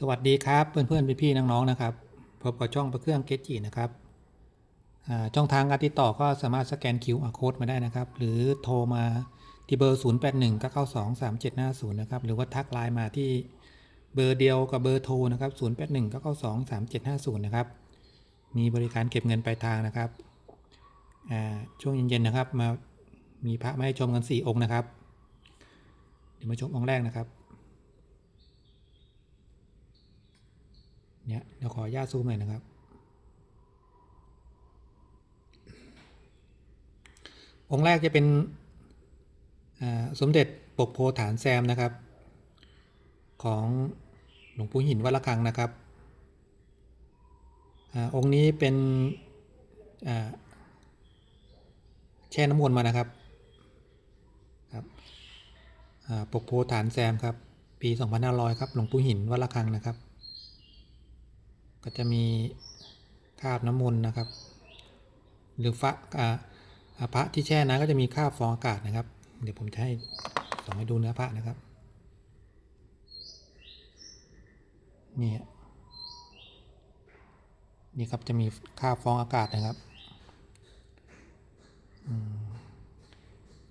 สวัสดีครับเพื่อนๆพี่ๆน้องๆนะครับพบกับช่องประเครื่องเกจินะครับช่องทางการติดต่อก็สามารถสแกน QR code มาได้นะครับ หรือโทรมาที่เบอร์ 0 8 1 9 9 2 3 7 5 0 นะครับ หรือว่าทักไลน์มาที่เบอร์เดียวกับเบอร์โทรนะครับ 0 8 1 9 9 2 3 7 5 0 นะครับ มีบริการเก็บเงินปลายทางนะครับ ช่วงเย็นๆนะครับมามีพระมาให้ชมกัน 4 องค์นะครับ เดี๋ยวมาชมองค์แรกนะครับ เนี่ยเดี๋ยวขออนุญาตซูมหน่อยนะครับ องค์แรกจะเป็นสมเด็จปกโพฐานแซมนะครับ ของหลวงปู่หินวัดละคังนะครับอองค์นี้เป็นแช่น้ำมนมานะครับครับปกโพฐานแซมครับ ปี 2500 ครับ หลวงปู่หินวัดละคังนะครับ ก็จะมีคราบน้ำมนต์นะครับ หรือฟะอ่าพระที่แช่น้ำก็จะมีคราบฟองอากาศนะครับ เดี๋ยวผมจะให้ส่องให้ดูเนื้อพระนะครับนี่นี่ครับจะมีคราบฟองอากาศนะครับ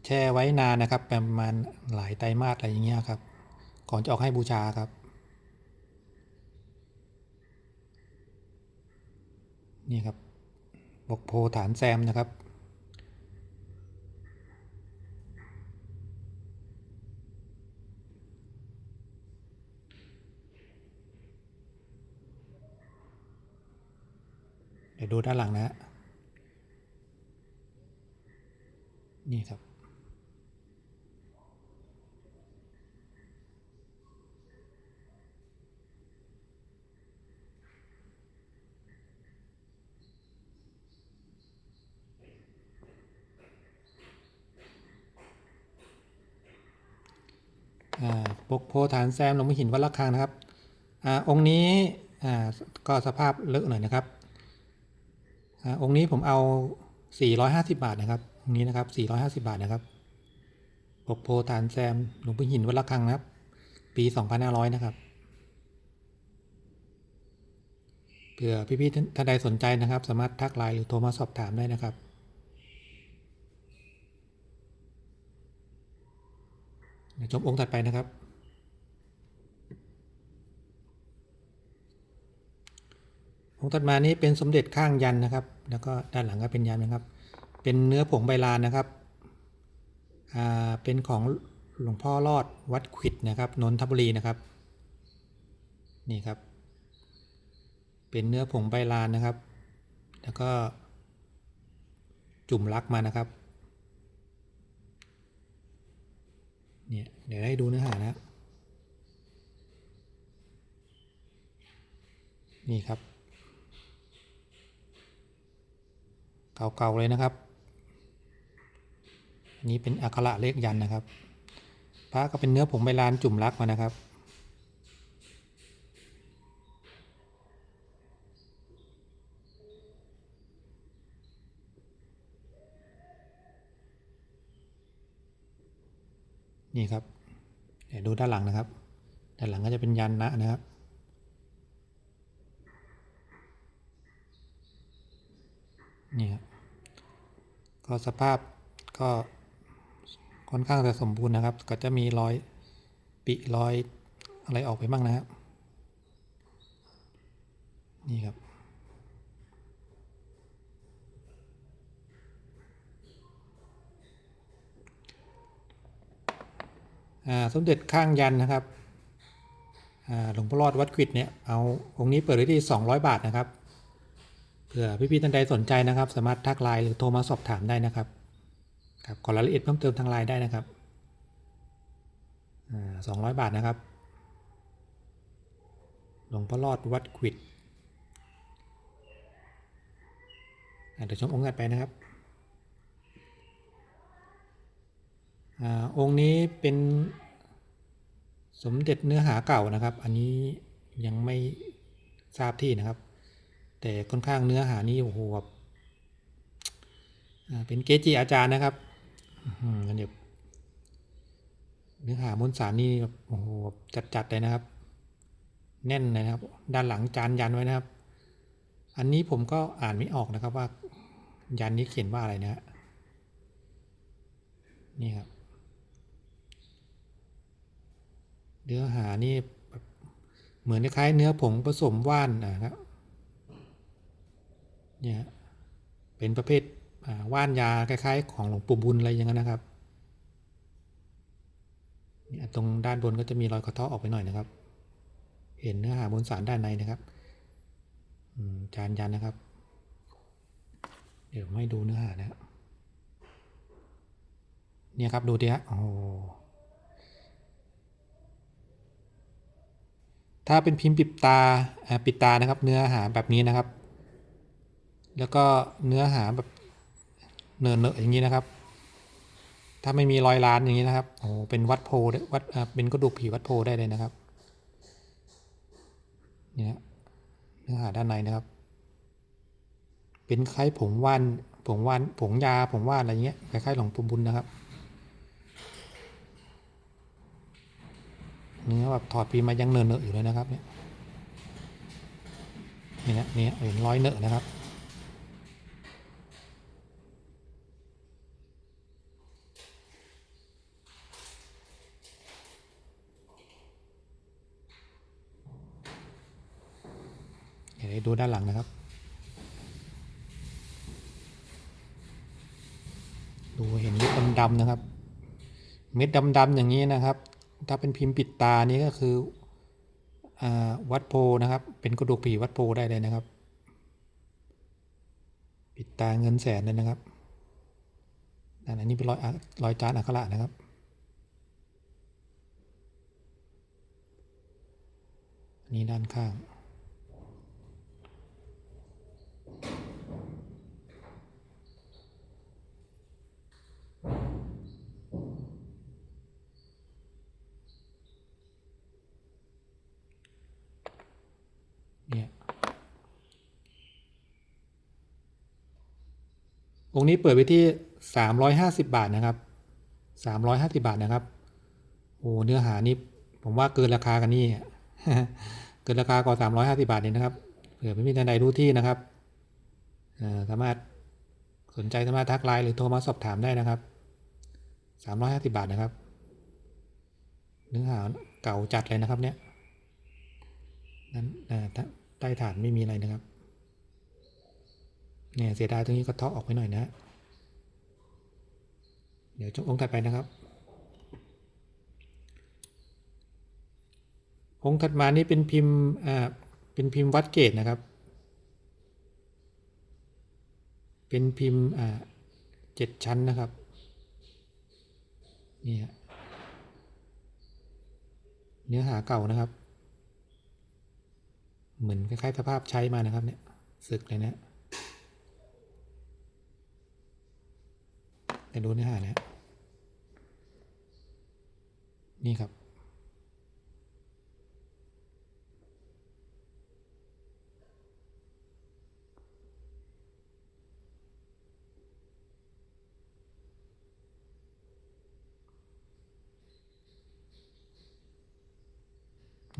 แช่ไว้นานนะครับ ประมาณหลายไตรมาสอะไรอย่างเงี้ยครับ ก่อนจะออกให้บูชาครับ นี่ครับบกโพฐานแซมนะครับ เดี๋ยวดูด้านหลังนะฮะนี่ครับ ปกโพฐานแซมหลวงพ่อหินวัดละคังนะครับอาองค์นี้อ่าก็สภาพเลอะหน่อยนะครับอาองค์นี้ผมเอา 450 บาทนะครับองค์นี้นะครับ 450 บาทนะครับปกโพฐานแซมหลวงพ่อหินวัดละคังนะครับ ปี 2500 นะครับเผื่อพี่ๆท่านใดสนใจนะครับ สามารถทักไลน์หรือโทรมาสอบถามได้นะครับ เดี๋ยว ชมองค์ถัดไปนะครับ องค์ถัดมานี้เป็นสมเด็จข้างยันนะครับ แล้วก็ด้านหลังก็เป็นยันนะครับ เป็นเนื้อผงใบลานนะครับอ่าเป็นของหลวงพ่อรอดวัดขิดนะครับนนทบุรีนะครับ นี่ครับ เป็นเนื้อผงใบลานนะครับ แล้วก็จุ่มลักมานะครับ เนี่ยเดี๋ยวให้ดูเนื้อหานะนี่ครับ เก่าๆเลยนะครับอันนี้เป็นอักขระเลขยันนะครับพระก็เป็นเนื้อผงใบลานจุ่มลักมานะครับ นี่ครับเดี๋ยวดูด้านหลังนะครับ ด้านหลังก็จะเป็นยันนะนะครับ นี่ครับก็สภาพก็ค่อนข้างจะสมบูรณ์นะครับ ก็จะมีรอยปิรอยอะไรออกไปบ้างนะครับ นี่ครับ สมเด็จข้างยันนะครับหลวงพ่อรอดวัดขิดเนี่ยเอาองค์นี้เปิดไว้ที่ 200 บาทนะครับเผื่อพี่ๆท่านใดสนใจนะครับ สามารถทักไลน์หรือโทรมาสอบถามได้นะครับครับขอรายละเอียดเพิ่มเติมทางไลน์ได้นะครับสอ่า200บาทนะครับ หลวงพ่อรอดวัดขิดเดี๋ยวชมองค์ถัดไปนะครับ อองค์นี้เป็นสมเด็จเนื้อหาเก่านะครับ อันนี้ยังไม่ทราบที่นะครับ แต่ค่อนข้างเนื้อหานี้โอ้โหแบบเป็นเกจิอาจารย์นะครับอื้อหือเดี๋ยวเนื้อหามวลสารนี่โอ้โหจัดๆเลยนะครับ แน่นเลยนะครับ ด้านหลังจานยันไว้นะครับ อันนี้ผมก็อ่านไม่ออกนะครับว่า ยันนี้เขียนว่าอะไรนะฮะนี่ครับ เนื้อหานี่เหมือนคล้ายเนื้อผงผสมว่านนะครับเนี่ยเป็นประเภทอ่าว่านยาคล้ายๆ ของหลวงปู่บุญอะไรอย่างนั้นนะครับเนี่ยตรงด้านบนก็จะมีรอยกระเทาะออกไปหน่อยนะครับ เห็นเนื้อหามวลสารด้านในนะครับจานยันนะครับ เดี๋ยวไม่ดูเนื้อหานะครับเนี่ยครับดูดิฮะโอ้โห ถ้าเป็นพิมพ์ปิดตาปิดตานะครับ เนื้อหาแบบนี้นะครับ แล้วก็เนื้อหาแบบเนินเนอะอย่างนี้นะครับ ถ้าไม่มีรอยล้านอย่างนี้นะครับโอ้เป็นวัดโพได้วัดเป็นกระดูกผีวัดโพได้เลยนะครับเนี่ยเนื้อหาด้านในนะครับ เป็นคล้ายผงว่านผงว่านผงยาผงว่านอะไรเงี้ยคล้ายๆหลวงปู่บุญนะครับ เนื้อแบบถอดปีมายังเนินเนอะอยู่เลยนะครับเนี่ยนี่นะเนี่ยเห็นร้อยเนอะนะครับเดี๋ยวให้ดูด้านหลังนะครับ ดูเห็นเม็ดดำๆนะครับ เม็ดดำๆอย่างนี้นะครับ ถ้าเป็นพิมพ์ปิดตานี้ก็คืออวัดโพนะครับ เป็นกระดูกผีวัดโพได้เลยนะครับ ปิดตาเงินแสนเลยนะครับอันนี้เป็นรอยรอยจานอักขระนะครับอันนี้ด้านข้าง เนี่ย องค์นี้เปิดไว้ที่ 350 บาทนะครับ 350 บาทนะครับ โอ้เนื้อหานี่ผมว่าเกินราคากันนี่ เกินราคากว่า350 บาทเลยนะครับ เผื่อไม่มีท่านใดรู้ที่นะครับสามารถสนใจสามารถทักไลน์หรือโทรมาสอบถามได้นะครับ 350 บาทนะครับ เนื้อหาเก่าจัดเลยนะครับเนี่ยนั้นใต้ฐานไม่มีอะไรนะครับ เนี่ยเสียดายตรงนี้ก็เทาะออกไปหน่อยนะ เดี๋ยวจงองค์ถัดไปนะครับ องค์ถัดมานี่เป็นพิมพ์อ่าเป็นพิมพ์วัดเกตนะครับ เป็นพิมพ์อ่าเจ็ดชั้นนะครับเนี่ยเนื้อหาเก่านะครับ เหมือนคล้ายๆสภาพใช้มานะครับเนี่ย สึกเลยนะ แต่ดูเนื้อหานะนี่ครับ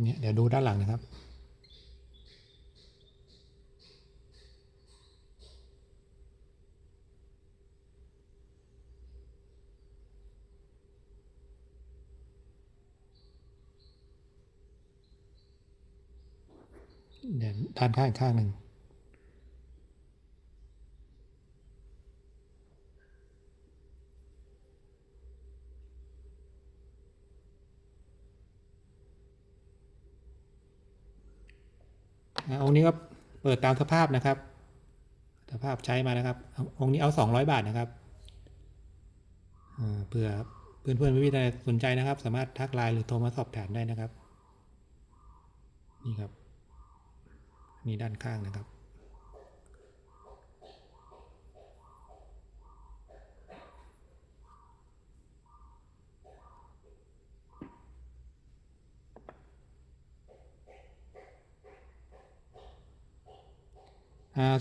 เนี่ยเดี๋ยวดูด้านหลังนะครับ เดี๋ยวด้านข้างอีกข้างหนึ่งองค์นี้ก็เปิดตามสภาพนะครับ สภาพใช้มานะครับ องค์นี้เอาสองร้อยบาทนะครับเผื่อเพื่อนเพื่อนพี่ๆท่ใดสนใจนะครับ สามารถทักไลน์หรือโทรมาสอบถามได้นะครับ นี่ครับ นี่ด้านข้างนะครับ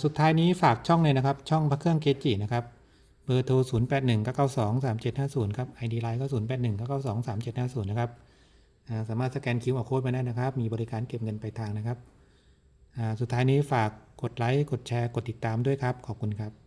สุดท้ายนี้ฝากช่องเลยนะครับ ช่องพระเครื่องเกจินะครับเบอร์โทร 0 8 1 9 9 2 3 7 5 0 ครับ ID ไลน์ก็ 0 8 1 9 9 2 3 7 5 0 นะครับ สามารถสแกน QR Code มาได้นะครับ มีบริการเก็บเงินปลายทางนะครับ สุดท้ายนี้ฝากกดไลค์ กดแชร์ กดติดตามด้วยครับ ขอบคุณครับ